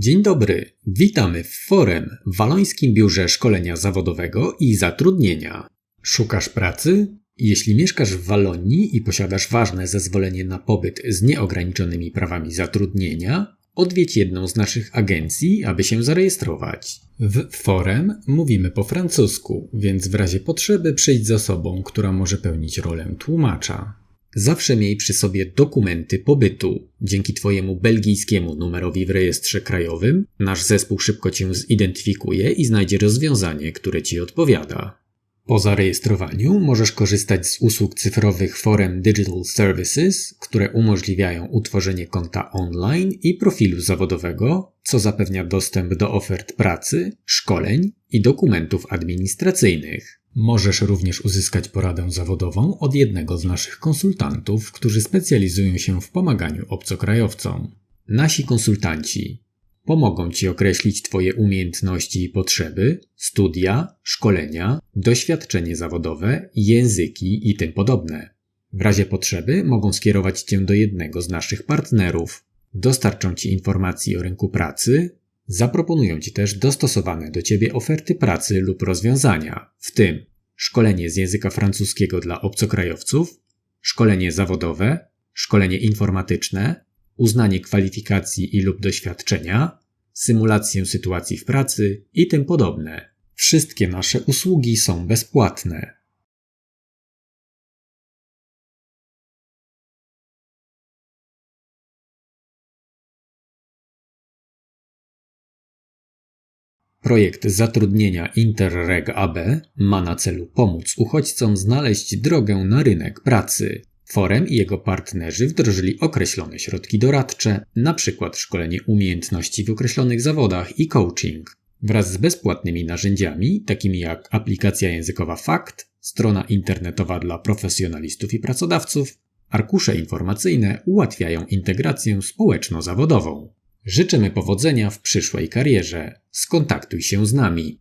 Dzień dobry, witamy w Forem, Walońskim Biurze Szkolenia Zawodowego i Zatrudnienia. Szukasz pracy? Jeśli mieszkasz w Walonii i posiadasz ważne zezwolenie na pobyt z nieograniczonymi prawami zatrudnienia, odwiedź jedną z naszych agencji, aby się zarejestrować. W Forem mówimy po francusku, więc w razie potrzeby przyjdź z osobą, która może pełnić rolę tłumacza. Zawsze miej przy sobie dokumenty pobytu. Dzięki Twojemu belgijskiemu numerowi w rejestrze krajowym nasz zespół szybko Cię zidentyfikuje i znajdzie rozwiązanie, które Ci odpowiada. Po zarejestrowaniu możesz korzystać z usług cyfrowych Forem Digital Services, które umożliwiają utworzenie konta online i profilu zawodowego, co zapewnia dostęp do ofert pracy, szkoleń i dokumentów administracyjnych. Możesz również uzyskać poradę zawodową od jednego z naszych konsultantów, którzy specjalizują się w pomaganiu obcokrajowcom. Nasi konsultanci pomogą Ci określić Twoje umiejętności i potrzeby, studia, szkolenia, doświadczenie zawodowe, języki i tym podobne. W razie potrzeby mogą skierować Cię do jednego z naszych partnerów. Dostarczą Ci informacji o rynku pracy, zaproponują Ci też dostosowane do Ciebie oferty pracy lub rozwiązania, w tym szkolenie z języka francuskiego dla obcokrajowców, szkolenie zawodowe, szkolenie informatyczne, uznanie kwalifikacji i lub doświadczenia, symulację sytuacji w pracy i tym podobne. Wszystkie nasze usługi są bezpłatne. Projekt zatrudnienia Interreg AB ma na celu pomóc uchodźcom znaleźć drogę na rynek pracy. Forem i jego partnerzy wdrożyli określone środki doradcze, np. szkolenie umiejętności w określonych zawodach i coaching. Wraz z bezpłatnymi narzędziami, takimi jak aplikacja językowa Fakt, strona internetowa dla profesjonalistów i pracodawców, arkusze informacyjne ułatwiają integrację społeczno-zawodową. Życzymy powodzenia w przyszłej karierze. Skontaktuj się z nami.